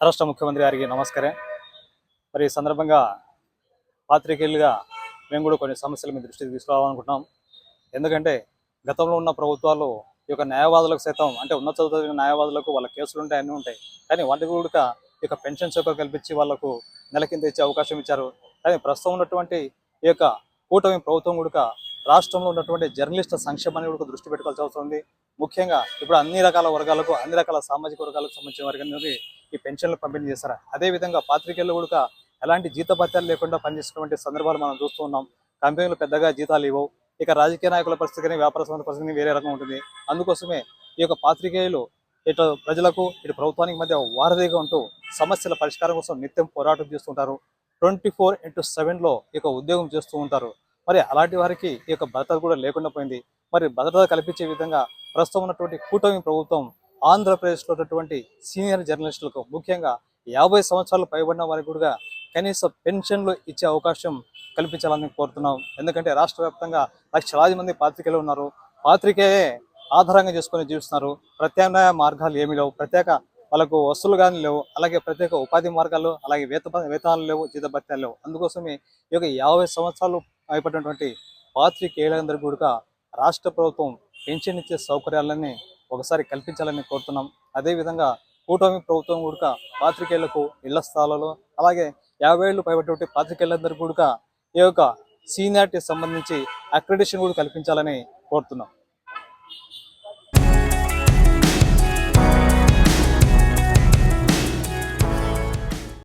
రాష్ట్ర ముఖ్యమంత్రి గారికి నమస్కారం. మరి ఈ సందర్భంగా పాత్రికేయులుగా మేము కూడా కొన్ని సమస్యలు మీ దృష్టికి తీసుకురావాలనుకుంటున్నాం. ఎందుకంటే గతంలో ఉన్న ప్రభుత్వాలు ఈ యొక్క న్యాయవాదులకు సైతం అంటే ఉన్నత చదువుతున్న న్యాయవాదులకు వాళ్ళ కేసులు ఉంటాయి అన్నీ ఉంటాయి. కానీ వాటి కూడా ఈ యొక్క పెన్షన్ చౌక కల్పించి వాళ్ళకు నెల కింద ఇచ్చే అవకాశం ఇచ్చారు. కానీ ప్రస్తుతం ఉన్నటువంటి ఈ యొక్క కూటమి ప్రభుత్వం కూడా రాష్ట్రంలో ఉన్నటువంటి జర్నలిస్టుల సంక్షేమాన్ని కూడా దృష్టి పెట్టుకోవాల్సి అవసరం ఉంది. ముఖ్యంగా ఇప్పుడు అన్ని రకాల వర్గాలకు అన్ని రకాల సామాజిక వర్గాలకు సంబంధించిన వారికి ఈ పెన్షన్లు పంపిణీ చేస్తారు అదేవిధంగా పాత్రికేయులు కూడా ఎలాంటి జీతభత్యాలు లేకుండా పనిచేసినటువంటి సందర్భాలు మనం చూస్తూ ఉన్నాం. కంపెనీలు పెద్దగా జీతాలు ఇవ్వవు. ఇక రాజకీయ నాయకుల పరిస్థితి కానీ వ్యాపార సంబంధ పరిస్థితి వేరే రకం ఉంటుంది. అందుకోసమే ఈ యొక్క పాత్రికేయులు ఇటు ప్రజలకు ఇటు ప్రభుత్వానికి మధ్య వారధిగా ఉంటూ సమస్యల పరిష్కారం కోసం నిత్యం పోరాటం చేస్తుంటారు. ట్వంటీ ఫోర్ ఇంటూ సెవెన్లో ఈ యొక్క ఉద్యోగం చేస్తూ ఉంటారు. మరి అలాంటి వారికి ఈ యొక్క భద్రత కూడా లేకుండా పోయింది. మరి భద్రత కల్పించే విధంగా ప్రస్తుతం ఉన్నటువంటి కూటమి ప్రభుత్వం ఆంధ్రప్రదేశ్లో ఉన్నటువంటి సీనియర్ జర్నలిస్టులకు ముఖ్యంగా యాభై సంవత్సరాలు పైబడిన వారికి కూడా కనీస పెన్షన్లు ఇచ్చే అవకాశం కల్పించాలని కోరుతున్నాం. ఎందుకంటే రాష్ట్ర వ్యాప్తంగా లక్షలాది మంది పాత్రికేయులు ఉన్నారు. పాత్రికేయే ఆధారంగా చేసుకొని జీవిస్తున్నారు. ప్రత్యామ్నాయ మార్గాలు ఏమీ లేవు. ప్రత్యేక వాళ్ళకు వస్తువులు కానీ లేవు. అలాగే ప్రత్యేక ఉపాధి మార్గాలు అలాగే వేత వేతనాలు లేవు జీతభత్యాలు లేవు. అందుకోసమే ఈ యొక్క యాభై సంవత్సరాలు అయిపోయినటువంటి పాత్రికేయులందరూ కూడా రాష్ట్ర ప్రభుత్వం పెన్షన్ ఇచ్చే సౌకర్యాలని ఒకసారి కల్పించాలని కోరుతున్నాం. అదేవిధంగా కూటమి ప్రభుత్వం కూడా పాత్రికేయులకు ఇళ్ళ స్థలాలు అలాగే యాభై ఏళ్ళు పైబట్టి పాత్రికేయులందరూ కూడా ఈ యొక్క సీనియారిటీ సంబంధించి అక్రిడేషన్ కూడా కల్పించాలని కోరుతున్నాం.